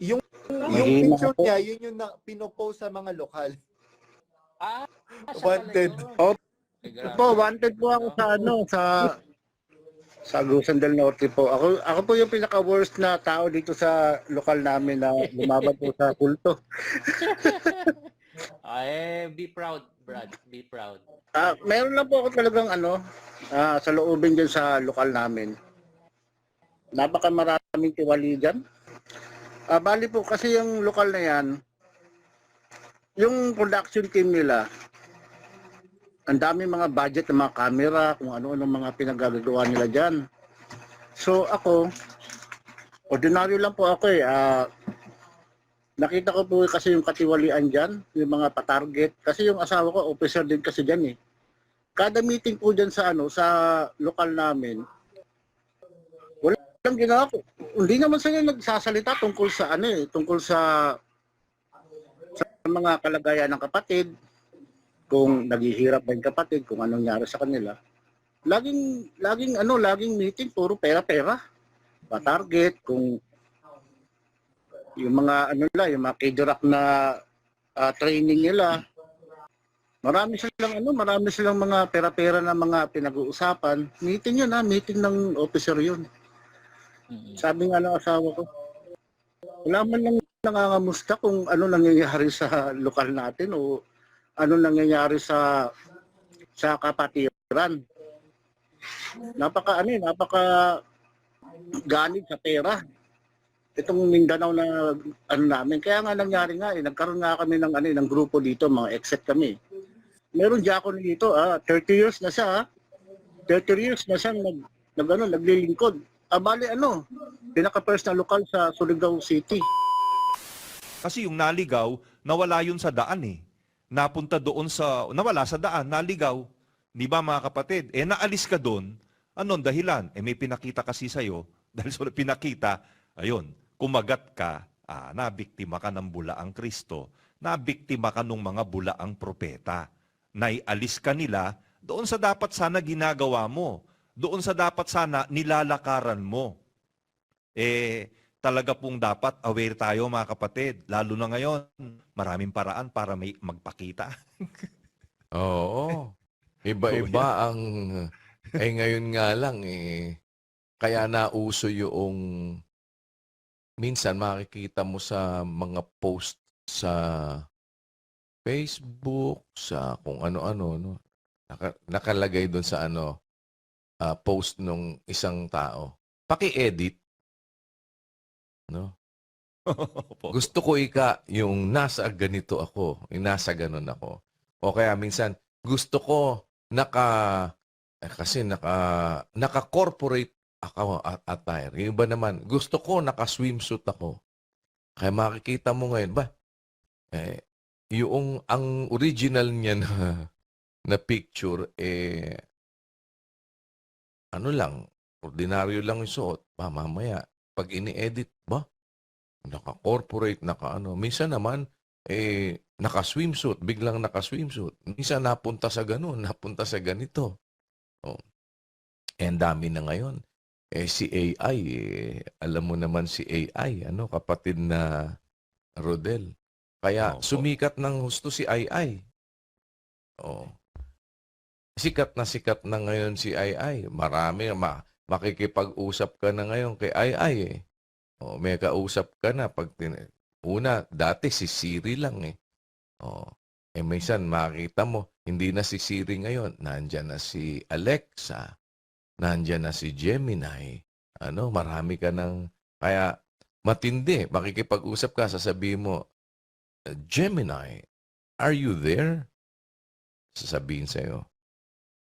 Yung Mahina picture po. niya, yun yung na, pinopost sa mga lokal. Ah, siya Wanted. pala yun. Oh, Ay, grabe. po, wanted po ako sa ano, sa sa Agusan del Norte po. Ako ako po yung pinaka-worst na tao dito sa lokal namin na lumaban po sa kulto. Ay, be proud, Brad. Be proud. Ah, meron lang po ako talagang ano, ah, sa loobin dyan sa lokal namin. Napaka maraming tiwali dyan. Ah, bali po kasi yung lokal na yan, yung production team nila, ang dami mga budget ng mga camera, kung ano-ano mga pinagagawa nila dyan. So ako, ordinaryo lang po ako eh. Ah, nakita ko po kasi yung katiwalian dyan, yung mga patarget. Kasi yung asawa ko, officer din kasi dyan eh. Kada meeting po dyan sa ano, sa lokal namin, wala lang ginawa ko. Hindi naman sila nagsasalita tungkol sa ano eh, tungkol sa sa mga kalagayan ng kapatid, kung naghihirap ba yung kapatid, kung anong nangyari sa kanila. Laging, laging ano, laging meeting, puro pera-pera. Pa-target, kung yung mga ano nila, yung mga kidirak na ah, training nila. Marami silang ano, marami silang mga pera-pera na mga pinag-uusapan. Meeting yun ha, meeting ng officer yun. Sabi nga ng asawa ko, wala man lang nangangamusta kung ano nangyayari sa lokal natin o ano nangyayari sa sa kapatiran. Napaka ano eh, napaka ganit sa pera. Itong Mindanao na ano namin. Kaya nga nangyari nga eh, nagkaroon nga kami ng ano eh, ng grupo dito, mga exec kami. Meron diakon dito, ah, 30 years na siya, ah. 30 years na siya nag, nag ano, naglilingkod. Ah, bali ano, pinaka-first na lokal sa Surigao City. Kasi yung naligaw, nawala yun sa daan eh. Napunta doon sa, nawala sa daan, naligaw. Di ba mga kapatid? Eh naalis ka doon, anong dahilan? Eh may pinakita kasi sa'yo, dahil sa pinakita, ayun, kumagat ka, ah, nabiktima ka ng bulaang Kristo, nabiktima ka ng mga bulaang propeta. Naialis ka nila doon sa dapat sana ginagawa mo. Doon sa dapat sana nilalakaran mo. Eh, talaga pong dapat aware tayo mga kapatid. Lalo na ngayon, maraming paraan para may magpakita. Oo. Iba-iba ang eh ngayon nga lang eh kaya nauso yung minsan makikita mo sa mga post sa Facebook, sa kung ano-ano no. Naka- nakalagay doon sa ano ah, post nung isang tao. Paki-edit no. Gusto ko ika yung nasa ganito ako, yung nasa ganun ako. O kaya minsan, gusto ko naka, eh, kasi naka, naka-corporate ako at attire. Yung iba naman, gusto ko naka-swimsuit ako. Kaya makikita mo ngayon, ba, eh, yung, ang original niya na, na picture, eh, ano lang, ordinaryo lang yung suot. Ba, mamaya, pag ini-edit, ba, naka-corporate, naka-ano. Minsan naman, eh, naka-swimsuit, biglang naka-swimsuit. Minsan napunta sa ganun, napunta sa ganito. Oh. Eh, ang dami na ngayon. Eh, si AI, eh, alam mo naman si AI, ano, kapatid na Rodel. Kaya Opo. sumikat ng husto si AI. Oh. Sikat na sikat na ngayon si AI. Marami, ma makikipag-usap ka na ngayon kay AI eh. Oh, may kausap ka na pag tin- una, dati si Siri lang eh. Oh, eh minsan makita mo, hindi na si Siri ngayon, nandiyan na si Alexa, nandiyan na si Gemini. Ano, marami ka ng kaya matindi, makikipag-usap ka, sasabihin mo, Gemini, are you there? Sasabihin sa'yo,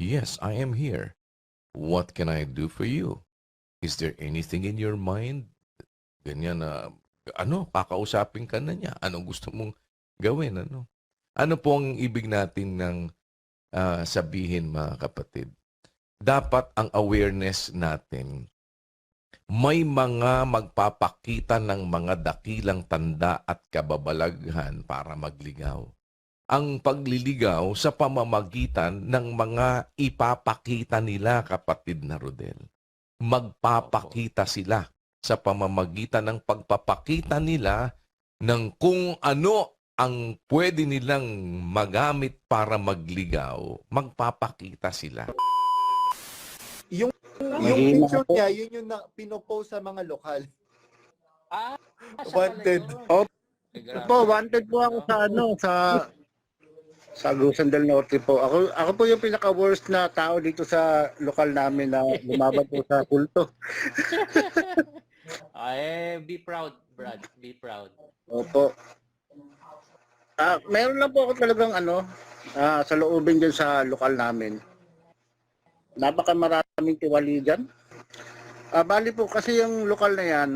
Yes, I am here. What can I do for you? Is there anything in your mind ganyan na ano, kakausapin ka na niya. Anong gusto mong gawin, ano? Ano po ang ibig natin ng ah, sabihin, mga kapatid? Dapat ang awareness natin, may mga magpapakita ng mga dakilang tanda at kababalaghan para magligaw. Ang pagliligaw sa pamamagitan ng mga ipapakita nila, kapatid na Rodel. Magpapakita sila sa pamamagitan ng pagpapakita nila ng kung ano ang pwede nilang magamit para magligaw, magpapakita sila. Yung Mahina picture niya, yun yung na, pinopost sa mga lokal. Ah, Wanted. Oh. Po, wanted po ako sa ano, sa sa Agusan del Norte po. Ako ako po yung pinaka worst na tao dito sa lokal namin na lumaban po sa kulto. Ah, eh, be proud, Brad. Be proud. Opo. Ah, meron lang po ako talagang ano, ah, sa loobin dyan sa lokal namin. Napaka maraming tiwali dyan. Ah, bali po kasi yung lokal na yan,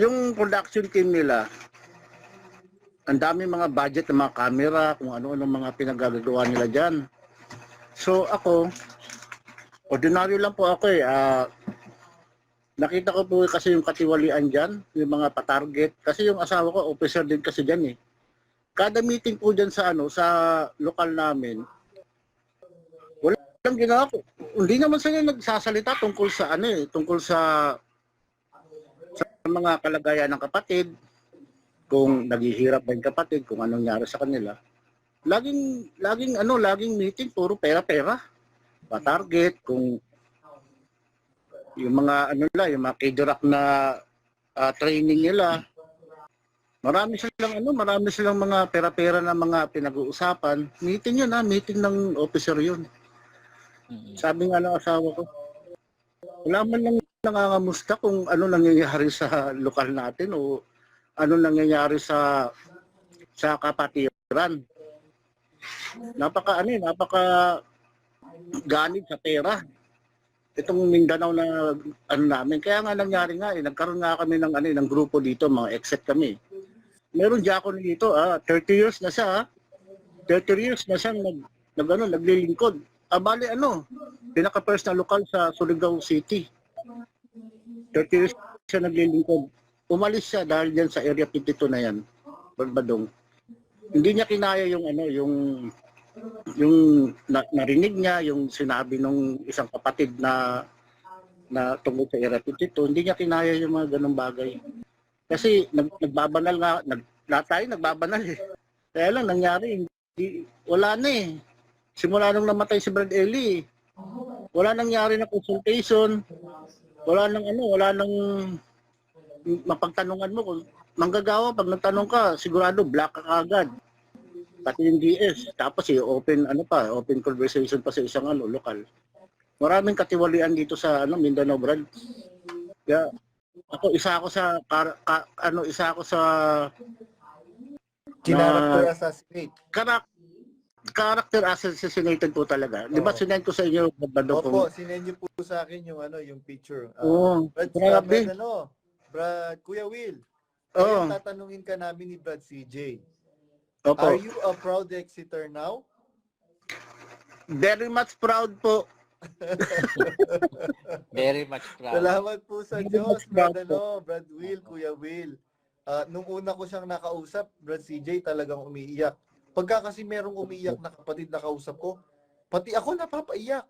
yung production team nila, ang dami mga budget ng mga camera, kung ano-ano mga pinagagawa nila dyan. So ako, ordinaryo lang po ako eh. Ah, nakita ko po kasi yung katiwalian dyan, yung mga patarget. Kasi yung asawa ko, officer din kasi dyan eh. Kada meeting po dyan sa ano, sa lokal namin, wala lang ginawa ko. Hindi naman sila nagsasalita tungkol sa ano eh, tungkol sa sa mga kalagayan ng kapatid, kung naghihirap ba yung kapatid, kung anong nangyari sa kanila. Laging, laging ano, laging meeting, puro pera-pera. Pa-target, kung yung mga ano nila, yung mga kidirak na ah, training nila. Marami silang ano, marami silang mga pera-pera na mga pinag-uusapan. Meeting yun ha, meeting ng officer yun. Mm-mm. Sabi nga ng asawa ko, wala man lang nangangamusta kung ano nangyayari sa lokal natin o ano nangyayari sa sa kapatiran. Napaka ano, eh, napaka ganit sa pera. Itong Mindanao na ano namin. Kaya nga nangyari nga eh, nagkaroon nga kami ng ano eh, ng grupo dito, mga exec kami. Meron diakon dito, ah, 30 years na siya. ah. 30 years na siya nag, nag ano, naglilingkod. Ah, bali ano, pinaka-first na lokal sa Surigao City. 30 years siya naglilingkod. Umalis siya dahil dyan sa Area 52 na yan, Badbadong. Hindi niya kinaya yung ano, yung yung na, narinig niya, yung sinabi nung isang kapatid na na tungkol sa Area 52, hindi niya kinaya yung mga ganong bagay. Kasi nag, nagbabanal nga, nag, lahat tayo nagbabanal eh. Kaya lang nangyari, hindi, wala na eh. Simula nung namatay si Brad Ellie, wala nangyari na consultation, wala nang ano, wala nang mapagtanungan mo kung manggagawa pag nagtanong ka, sigurado black ka agad. Pati yung DS, tapos eh, open ano pa, open conversation pa sa isang ano lokal. Maraming katiwalian dito sa ano Mindanao Brad. Kaya ako isa ako sa kar- ka- ano isa ako sa Kinaracter Na- assassinate. karak character assassinated po talaga. Di ba sinend ko sa inyo Opo, kung sinend niyo po sa akin yung ano, yung picture. Ah, Oo, Brad, grabe. Brad, ano, Brad, Kuya Will, Oo. ngayon tatanungin ka namin ni Brad CJ. Opo. Are you a proud Exeter now? Very much proud po. Very much proud. Salamat po sa Very Diyos, Brad, ano, Brad Will, Kuya Will. Ah, nung una ko siyang nakausap, Brad CJ talagang umiiyak. Pagka kasi merong umiiyak na kapatid na kausap ko, pati ako napapaiyak.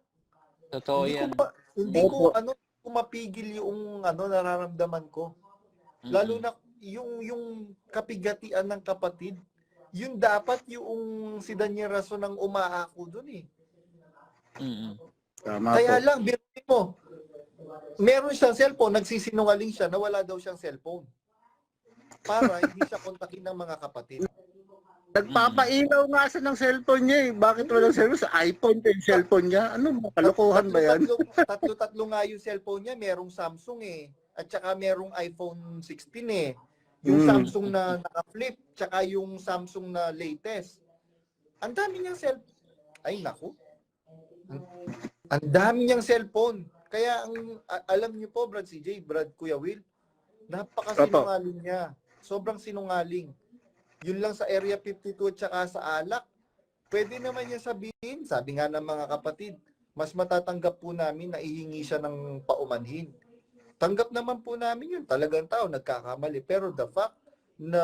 Totoo hindi yan. ko, ma- hindi ko ano ko mapigil yung ano nararamdaman ko. Lalo na yung yung kapigatian ng kapatid, yun dapat yung si Daniel Rason ang umaako doon eh. Mm-mm. Tama Kaya po. lang, biruin mo, meron siyang cellphone, nagsisinungaling siya na wala daw siyang cellphone. Para hindi siya kontakin ng mga kapatid. Nagpapailaw nga siya ng cellphone niya eh. Bakit walang cellphone? Sa iPhone pa yung cellphone niya. Ano, kalokohan ba yan? Tatlo-tatlo nga yung cellphone niya, merong Samsung eh. At saka merong iPhone 16 eh. Yung Mm. Samsung na naka-flip, tsaka yung Samsung na latest. Ang dami niyang cellphone. Ay, naku. Ang- Ang dami niyang cellphone. Kaya ang a- alam niyo po, Brad CJ, Brad Kuya Will, napakasinungaling niya. Sobrang sinungaling. Yun lang sa Area 52 at saka sa Alak. Pwede naman niya sabihin, sabi nga ng mga kapatid, mas matatanggap po namin na ihingi siya ng paumanhin. Tanggap naman po namin yun. Talagang tao, nagkakamali. Pero the fact na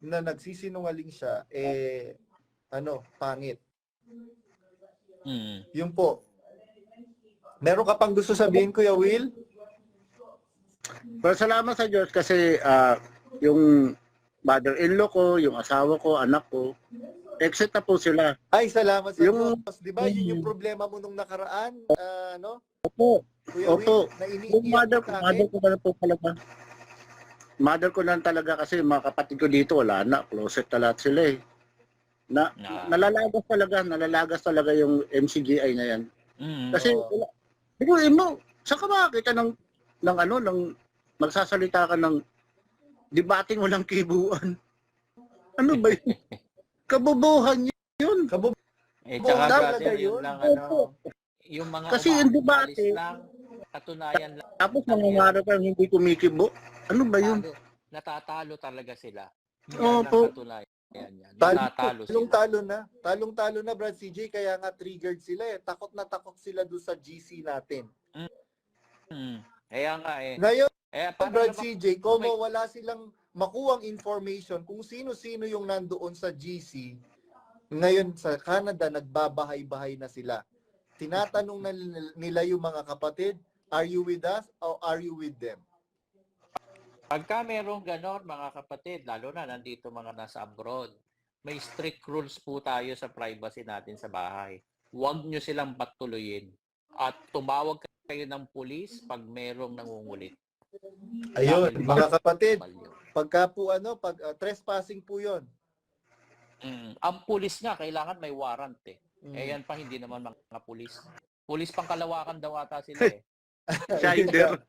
na nagsisinungaling siya, eh, ano, pangit. Mm. Yun po. Meron ka pang gusto sabihin, Kuya Will? Pero salamat sa Diyos kasi ah, yung mother-in-law ko, yung asawa ko, anak ko, exit na po sila. Ay, salamat sa Yung- Diyos. Di ba, yun yung problema mo nung nakaraan, ah, no? Opo, Kuya Opo. Will, iniiyak mother mo ko, mother ko na lang po talaga. Mother ko na talaga kasi mga kapatid ko dito, wala na, closet na lahat sila eh. Na, Ah. nalalagas talaga, nalalagas talaga yung MCGI na yan. Mm. Kasi, Oo. wala, Biguin mo, saan ka makakita ng, ng ano, ng, magsasalita ka ng debating walang kibuan? Ano ba yun? Kabobohan yun. Kabub- Eh, tsaka brother, yun. yun lang ano, Opo. yung mga Kasi yung debate- lang, katunayan lang, Tapos nangangarap kang hindi kumikibo. Ano ba yun? talo, natatalo talaga sila. Opo. Yan ang katunayan yan. Talo, Natatalo talong sila. talo na. Talong talo na, Brad CJ. Kaya nga triggered sila eh. Takot na takot sila doon sa GC natin. Mm. Kaya nga eh. Ngayon, Eh, paano Brad naman- CJ, como wala silang makuwang information kung sino-sino yung nandoon sa GC, ngayon sa Canada, nagbabahay-bahay na sila. Tinatanong na nila yung mga kapatid, are you with us or are you with them? Pagka merong ganon, mga kapatid, lalo na nandito mga nasa abroad, may strict rules po tayo sa privacy natin sa bahay. Huwag nyo silang patuloyin. At tumawag kayo ng pulis pag merong nangungulit. Ayun, mga kapatid, pagka po ano, pag uh, trespassing po 'yon. Mm. Ang pulis nga, kailangan may warrant eh. Mm. Eh yan pa, hindi naman mga pulis. Pulis pang kalawakan daw ata sila eh. Shider.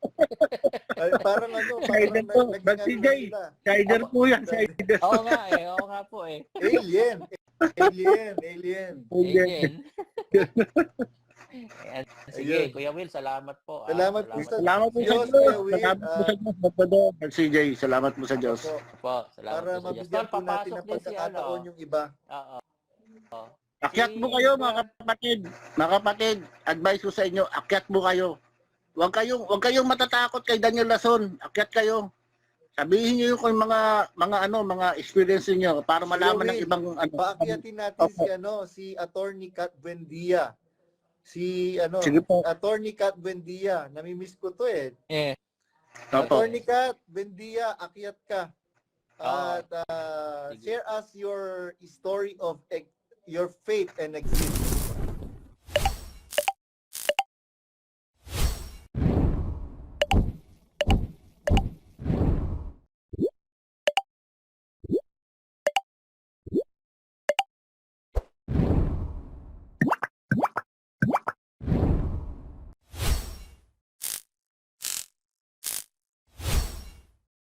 Ay, parang ano, parang po, ano CJ. sila. Shider po yan, Shider. Oo nga eh, oo nga po eh. Alien. Alien, alien. Ayan. Ayan. Sige, Ayun. Kuya Will, salamat po. ah. Salamat po sa- Salamat po sa Diyos, Diyos. Kuya Will, Salamat po ah, sa Diyos. Magpado, CJ. Salamat po sa Diyos. Opo. po. Salamat Para po sa Diyos. mabigyan Tol, po natin papasok ng din si ano. pagkakataon yung iba. Oo. Oo. Akyat mo kayo mga kapatid. Mga kapatid, advice ko sa inyo, akyat mo kayo. Huwag kayong, huwag kayong matatakot kay Daniel Lason. Akyat kayo. Sabihin niyo yung kung mga mga ano, mga experience niyo para malaman ng Will, ibang ano. Paakyatin natin Opo. si ano, si Attorney Kat Buendia. Si ano, Sige po. Attorney Kat Buendia. Namimiss ko to eh. Eh, Opo. Attorney Kat Buendia, akyat ka. Ah. At uh, Sige. share us your story of ex- your faith and existence.